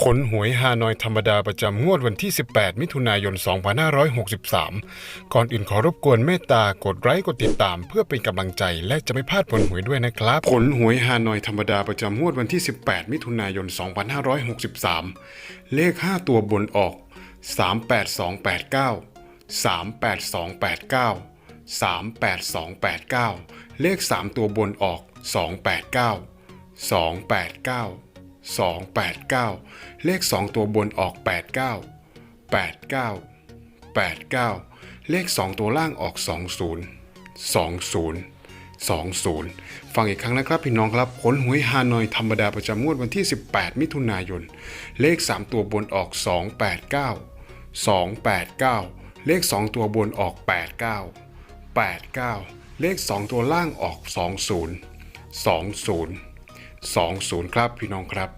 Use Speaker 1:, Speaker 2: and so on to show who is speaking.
Speaker 1: ผลหวยฮานอยธรรมดาประจำงวดวันที่ 18 มิถุนายน 2563 ก่อนอื่นขอรบกวนเมตตากดไลค์กดติดตาม เพื่อเป็นกำลังใจและจะไม่พลาดผลหวยด้วยนะครับ ผลหวยฮานอยธรรมดาประจำงวดวันที่ 18 มิถุนายน 2563 เลข 5 ตัวบนออก 38289 38289 38289 เลข 3 ตัวบนออก 289 289 289 เลข 2 ตัวบนออก 89 89 89 เลข 2 ตัวล่างออก 20 20 20 ฟังอีกครั้งนะครับพี่น้องครับผลหวยฮานอยธรรมดาประจำงวดวันที่ 18 มิถุนายน เลข 3 ตัวบนออก 289 289 เลข 2 ตัวบนออก 89 89 เลข 2 ตัวล่างออก 20 20 20 ครับพี่น้องครับ